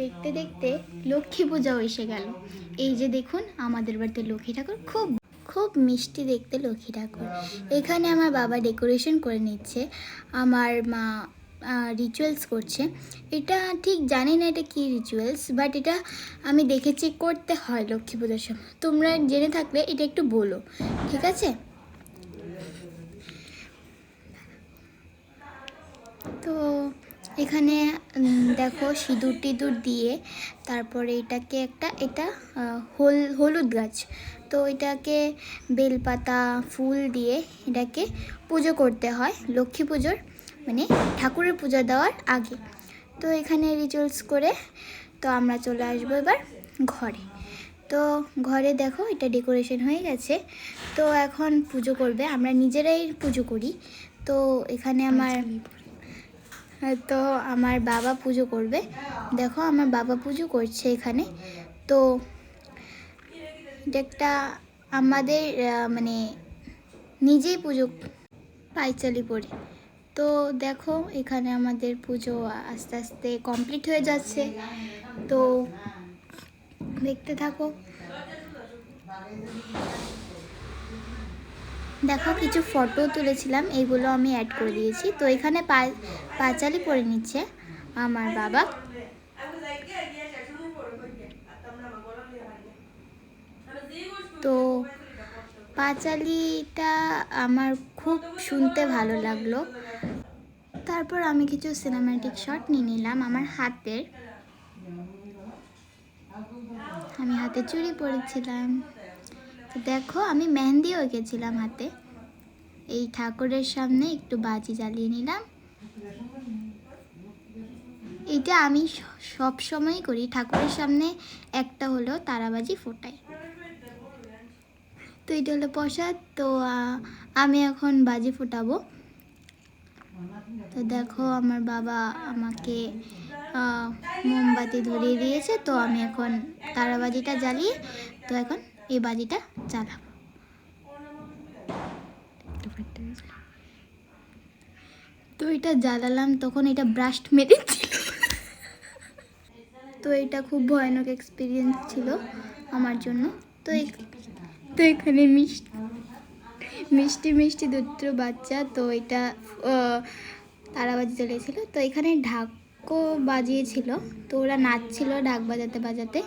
দেখতে দেখতে লক্ষ্মী পূজাও এসে গেল। এই যে দেখুন, আমাদের বাড়িতে লক্ষ্মী ঠাকুর। খুব খুব মিষ্টি দেখতে লক্ষ্মী ঠাকুর। এখানে আমার বাবা ডেকোরেশন করে নিচ্ছে। আমার মা রিচুয়ালস করছে। এটা ঠিক জানি না এটা কী রিচুয়ালস বাট এটা আমি দেখেছি করতে হয় লক্ষ্মী পূজার সময়। তোমরা জেনে থাকলে এটা একটু বলো, ঠিক আছে? তো এখানে দেখো সিঁদুর টিঁদুর দিয়ে তারপরে এটাকে একটা এটা হল হলুদ গাছ। তো এটাকে বেলপাতা ফুল দিয়ে এটাকে পুজো করতে হয় লক্ষ্মী পুজোর মানে ঠাকুরের পুজো দেওয়ার আগে। তো এখানে রিচুয়ালস করে তো আমরা চলে আসব এবার ঘরে। তো ঘরে দেখো এটা ডেকোরেশন হয়ে গেছে। তো এখন পুজো করবে আমরা নিজেরাই পুজো করি। তো এখানে আমার তো আমার বাবা পুজো করবে। দেখো আমার বাবা পুজো করছে এখানে। তো একটা আমাদের মানে নিজেই পুজো পাইচালি পড়ে তো দেখো এখানে আমাদের পুজো আস্তে আস্তে কমপ্লিট হয়ে যাচ্ছে। তো দেখতে থাকো। দেখো, কিছু ফটো তুলেছিলাম এইগুলো আমি অ্যাড করে দিয়েছি। তো এখানে পাঁচালি পরে নিচ্ছে আমার বাবা। তো পাঁচালিটা আমার খুব শুনতে ভালো লাগল। তারপর আমি কিছু সিনেম্যাটিক শট নিয়ে নিলাম আমার হাতের। আমি হাতে চুড়ি পরেছিলাম। দেখো, আমি মেহেন্দিও এঁকেছিলাম হাতে। এই ঠাকুরের সামনে একটু বাজি জ্বালিয়ে নিলাম। এটা আমি সব সময় করি। ঠাকুরের সামনে একটা হলো তারাবাজি ফোটাই। তো এটা হলো প্রসাদ। তো আমি এখন বাজি ফোটাবো। তো দেখো, আমার বাবা আমাকে মোমবাতি ধরিয়ে দিয়েছে। তো আমি এখন তারাবাজিটা জ্বালিয়ে, তো এখন এই বাজিটা জ্বালাবো তো এটা জ্বালালাম, তখন এটা ব্রাস্ট মেরেছিল। তো এটা খুব ভয়ানক এক্সপিরিয়েন্স ছিল আমার জন্য। তো তো এখানে মিষ্টি মিষ্টি মিষ্টি দুটো বাচ্চা, তো এটা তারাবাজি চলেছিল তো এখানে ঢাকও বাজিয়েছিল, তো ওরা নাচছিল ঢাক বাজাতে বাজাতে।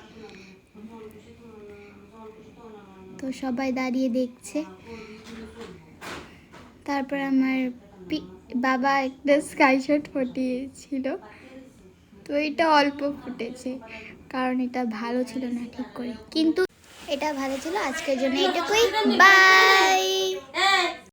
তো সবাই দাঁড়িয়ে দেখছে। তারপর আমার বাবা একটা স্কাই স্কাইশট ফুটিয়েছিল তো এটা অল্প ফুটেছে, কারণ এটা ভালো ছিল না ঠিক করে। কিন্তু এটা ভালো ছিল, আজকের জন্য এটুকুই। বাই